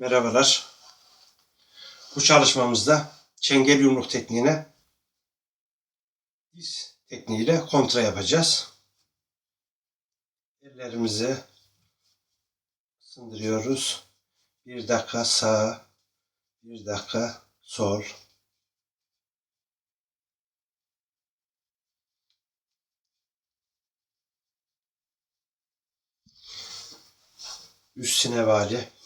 Merhabalar. Bu çalışmamızda çengel yumruk tekniğine diz tekniğiyle kontra yapacağız. Ellerimizi sındırıyoruz. Bir dakika sağ, bir dakika sol. Üstüne vali.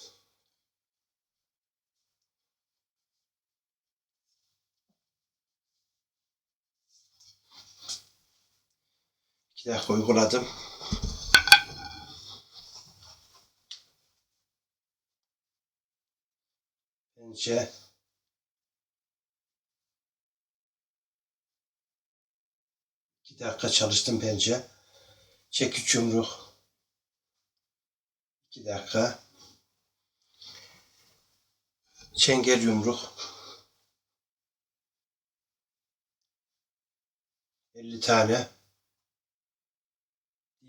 İki dakika uyguladım. Pençe. İki dakika çalıştım pençe. Çekiç yumruk. İki dakika. Çengel yumruk. 50 tane.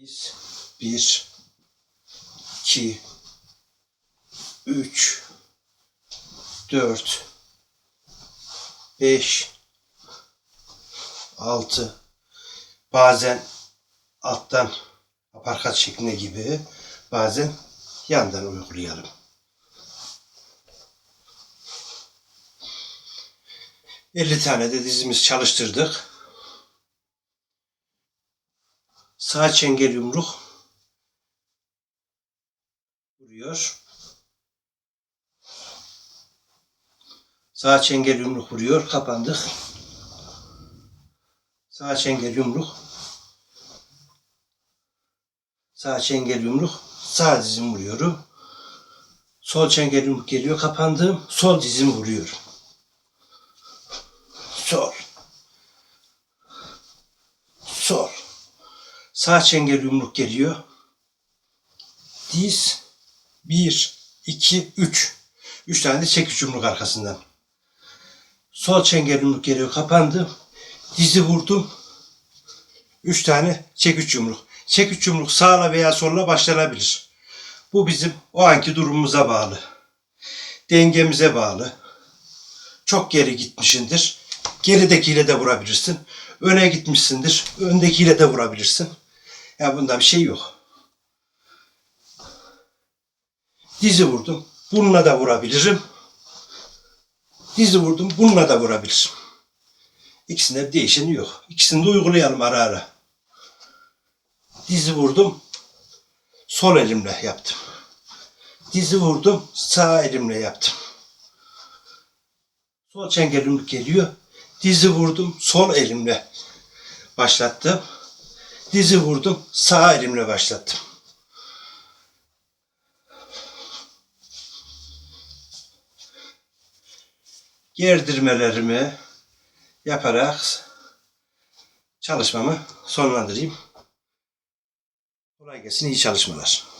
Diz. 1 2 3 4 5 6 bazen alttan aparkat şeklinde gibi bazen yandan uygulayalım. Elli tane de dizimiz çalıştırdık. Sağ çengel yumruk vuruyor. Sağ çengel yumruk vuruyor. Kapandık. Sağ çengel yumruk. Sağ çengel yumruk. Sağ dizim vuruyorum. Sol çengel yumruk geliyor. Kapandım. Sol dizim vuruyorum. Sol. Sol. Sağ çengel yumruk geliyor. Diz. Bir, iki, üç. Üç tane de çekiç yumruk arkasından. Sol çengel yumruk geliyor. Kapandım. Dizi vurdum. Üç tane çekiç yumruk. Çekiç yumruk sağla veya solla başlanabilir. Bu bizim o anki durumumuza bağlı. Dengemize bağlı. Çok geri gitmişindir. Geridekiyle de vurabilirsin. Öne gitmişsindir. Öndekiyle de vurabilirsin. Ya bunda bir şey yok. Dizi vurdum. Bununla da vurabilirim. Dizi vurdum. Bununla da vurabilirim. İkisinde bir değişeni yok. İkisini de uygulayalım ara ara. Dizi vurdum. Sol elimle yaptım. Dizi vurdum. Sağ elimle yaptım. Sol çengelim geliyor. Dizi vurdum. Sol elimle başlattım. Dizi vurdum. Sağ elimle başlattım. Gerdirmelerimi yaparak çalışmamı sonlandırayım. Kolay gelsin, iyi çalışmalar.